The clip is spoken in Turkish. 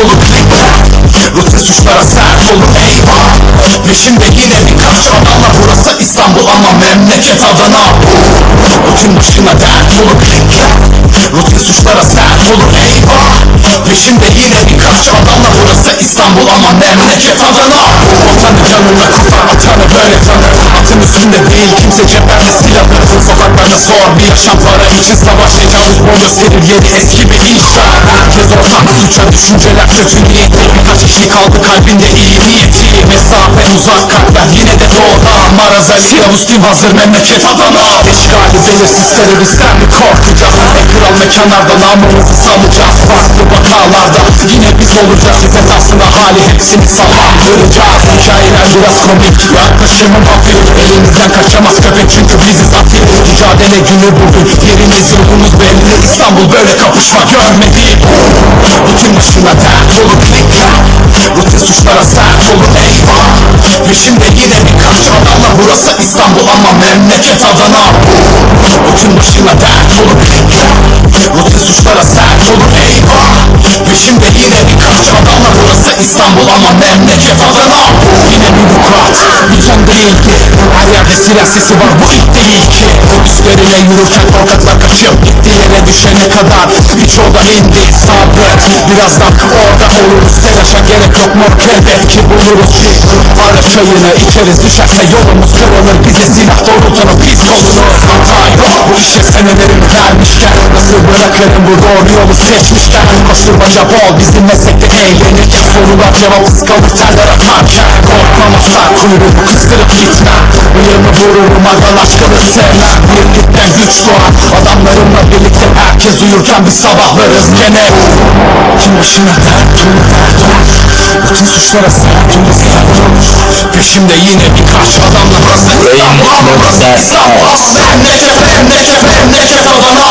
olur klik Rutin suçlara sert olur eyvah. Peşimde yine birkaç adamla Burası İstanbul ama memleket Adana Rutin başına dert olur klik Rutin suçlara sert olur eyvah. Peşimde yine birkaç adamla Burası İstanbul ama memleket Adana Vatanı canına kurtar atanı böyle tanır. Atın üstünde değil kimse cepherde silahı Sokaklarda zor bir yaşam para için savaş Tecavüz boy gösterir yeri eski bir inşa Herkes ortak suça düşünceler kötü niyetli Birkaç kişi kaldı kalbinde iyi niyeti Mesafe uzak kalpler. Yine de doğuda Marazel Siravus kim hazır memleket Adana İşgali belirsiz teröristler mi korkacağız En kral mekanlarda namımızı salacağız Farklı vakalarda yine biz olacağız. Sepet aslında hali hepsini sallandıracağız Hikayeler biraz komik. Yaklaşımım hafif. Elimizden kaçamaz köpek çünkü biziz aktif Mücadele günü bugün. Yerimiz yolumuz belli. İstanbul böyle kapışma görmedi Bütün başına dert olur klik Rutin suçlara sert olur eyvah Peşimde yine birkaç adamla Burası İstanbul ama memleket Adana Bütün başına dert olur klik Rutin suçlara sert olur eyvah Peşimde yine birkaç adamla Burası İstanbul ama memleket Adana Yine bir vukuat bir son değildi Her yerde silah sesi var bu ilk değil ki. Üstlerine yürürken korkaklar kaçıp gitti yere düşene kadar Birçoğu da indi. Sabret Birazdan orada oluruz. Telaşa gerek yok elbet ki buluruz ki. Ara çayını içeriz düşerse yolumuz kırılır. Bize silah doğrultanıp biz kovulur Hata yok bu işe senelerim vermişken Nasıl bırakırım bu doğru yolu seçmişken Koşturmaca bol. Bizim meslekte eğlenirken Sorular cevapsız kalır. Teller atarken Korkmam asla. Kuyruğumu kıstırıp gitmem Bıyığımı vururum. Agal aşkını sevmem Birlikten güç doğar Adamlarımla birlikte herkes uyurken biz sabahlarız. Gene Kim başına dert olur dert olur Bütün suçlara sert olur sert olur Peşimde yine birkaç adamla Burası İstanbul burası İstanbul Memleket memleket memleket Adana